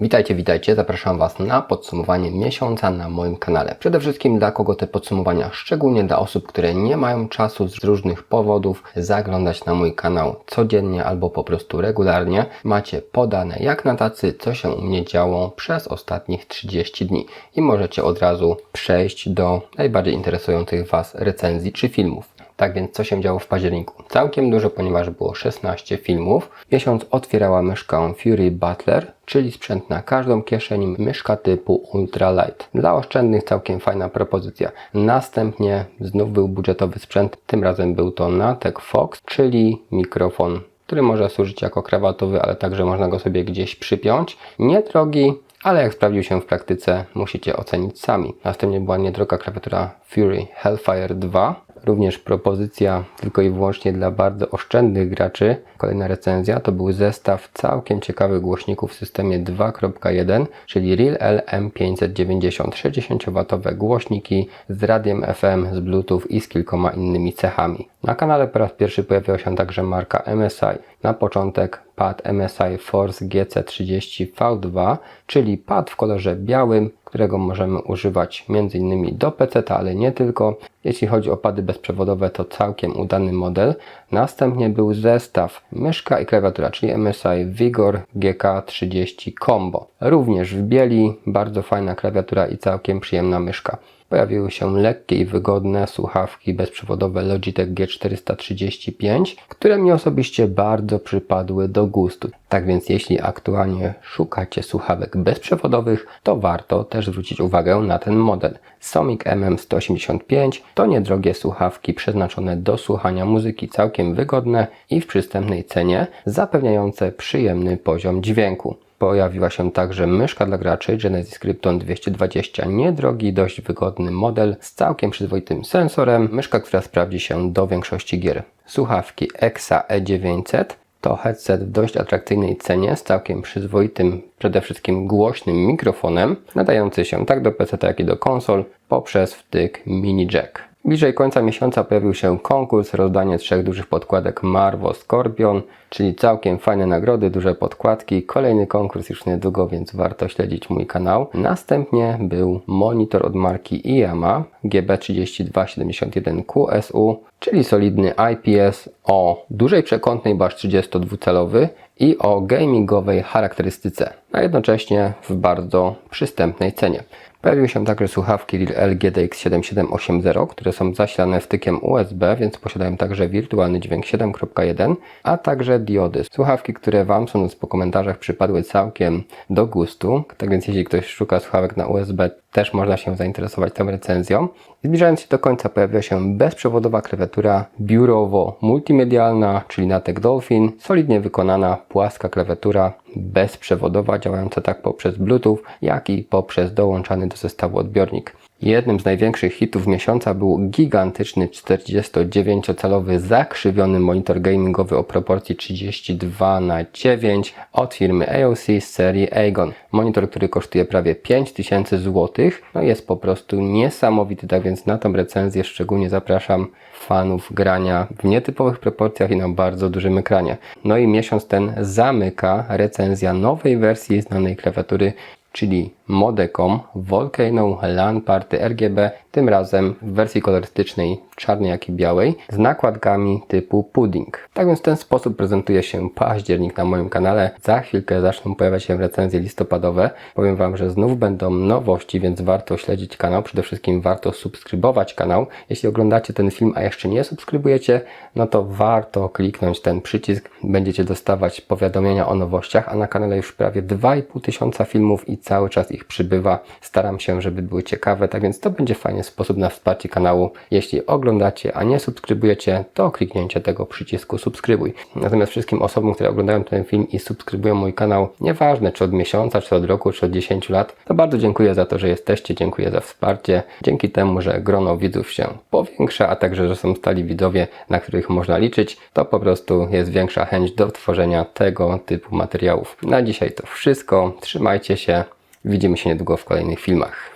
Witajcie, witajcie. Zapraszam Was na podsumowanie miesiąca na moim kanale. Przede wszystkim dla kogo te podsumowania, szczególnie dla osób, które nie mają czasu z różnych powodów zaglądać na mój kanał codziennie albo po prostu regularnie. Macie podane jak na tacy, co się u mnie działo przez ostatnich 30 dni i możecie od razu przejść do najbardziej interesujących Was recenzji czy filmów. Tak więc co się działo w październiku? Całkiem dużo, ponieważ było 16 filmów. Miesiąc otwierała myszkę Fury Butler, czyli sprzęt na każdą kieszeń, myszka typu Ultralight. Dla oszczędnych całkiem fajna propozycja. Następnie znów był budżetowy sprzęt, tym razem był to Natek Fox, czyli mikrofon, który może służyć jako krawatowy, ale także można go sobie gdzieś przypiąć. Niedrogi, ale jak sprawdził się w praktyce, musicie ocenić sami. Następnie była niedroga klawiatura Fury Hellfire 2, również propozycja tylko i wyłącznie dla bardzo oszczędnych graczy. Kolejna recenzja to był zestaw całkiem ciekawych głośników w systemie 2.1, czyli Real LM590 60W głośniki z radiem FM, z Bluetooth i z kilkoma innymi cechami. Na kanale po raz pierwszy pojawiła się także marka MSI. Na początek pad MSI Force GC30V2, czyli pad w kolorze białym, którego możemy używać m.in. do PC, ale nie tylko. Jeśli chodzi o pady bezprzewodowe, to całkiem udany model. Następnie był zestaw myszka i klawiatura, czyli MSI Vigor GK30 Combo. Również w bieli, bardzo fajna klawiatura i całkiem przyjemna myszka. Pojawiły się lekkie i wygodne słuchawki bezprzewodowe Logitech G435, które mi osobiście bardzo przypadły do gustu. Tak więc jeśli aktualnie szukacie słuchawek bezprzewodowych, to warto też zwrócić uwagę na ten model. Somic MM185 to niedrogie słuchawki przeznaczone do słuchania muzyki, całkiem wygodne i w przystępnej cenie, zapewniające przyjemny poziom dźwięku. Pojawiła się także myszka dla graczy Genesis Krypton 220, niedrogi, dość wygodny model z całkiem przyzwoitym sensorem, myszka, która sprawdzi się do większości gier. Słuchawki EXA E900 to headset w dość atrakcyjnej cenie z całkiem przyzwoitym, przede wszystkim głośnym mikrofonem, nadający się tak do PC, jak i do konsol poprzez wtyk mini jack. Bliżej końca miesiąca pojawił się konkurs, rozdanie trzech dużych podkładek Marvo Scorpion, czyli całkiem fajne nagrody, duże podkładki. Kolejny konkurs już niedługo, więc warto śledzić mój kanał. Następnie był monitor od marki IYAMA GB3271 QSU, czyli solidny IPS o dużej przekątnej, bo aż 32-calowy i o gamingowej charakterystyce, a jednocześnie w bardzo przystępnej cenie. Pojawiły się także słuchawki Real GTX 7780, które są zasilane wtykiem USB, więc posiadają także wirtualny dźwięk 7.1, a także diody. Słuchawki, które Wam sądząc po komentarzach przypadły całkiem do gustu, tak więc jeśli ktoś szuka słuchawek na USB, też można się zainteresować tą recenzją. I zbliżając się do końca pojawiła się bezprzewodowa klawiatura biurowo-multimedialna, czyli Natek Dolphin, solidnie wykonana, płaska klawiatura, bezprzewodowa, działająca tak poprzez Bluetooth, jak i poprzez dołączany do zestawu odbiornik. Jednym z największych hitów miesiąca był gigantyczny 49-calowy zakrzywiony monitor gamingowy o proporcji 32 na 9 od firmy AOC z serii Aegon. Monitor, który kosztuje prawie 5000 zł, no jest po prostu niesamowity, tak więc na tą recenzję szczególnie zapraszam fanów grania w nietypowych proporcjach i na bardzo dużym ekranie. No i miesiąc ten zamyka recenzja nowej wersji znanej klawiatury czyli Modecom Volcano LAN Party RGB, tym razem w wersji kolorystycznej czarnej jak i białej, z nakładkami typu pudding. Tak więc w ten sposób prezentuje się październik na moim kanale. Za chwilkę zaczną pojawiać się recenzje listopadowe. Powiem Wam, że znów będą nowości, więc warto śledzić kanał. Przede wszystkim warto subskrybować kanał. Jeśli oglądacie ten film, a jeszcze nie subskrybujecie, no to warto kliknąć ten przycisk. Będziecie dostawać powiadomienia o nowościach, a na kanale już prawie 2,5 tysiąca filmów i cały czas ich przybywa. Staram się, żeby były ciekawe, tak więc to będzie fajny sposób na wsparcie kanału. Jeśli oglądacie, a nie subskrybujecie, to kliknięcie tego przycisku subskrybuj. Natomiast wszystkim osobom, które oglądają ten film i subskrybują mój kanał, nieważne czy od miesiąca, czy od roku, czy od 10 lat, to bardzo dziękuję za to, że jesteście, dziękuję za wsparcie. Dzięki temu, że grono widzów się powiększa, a także, że są stali widzowie, na których można liczyć, to po prostu jest większa chęć do tworzenia tego typu materiałów. Na dzisiaj to wszystko. Trzymajcie się. Widzimy się niedługo w kolejnych filmach.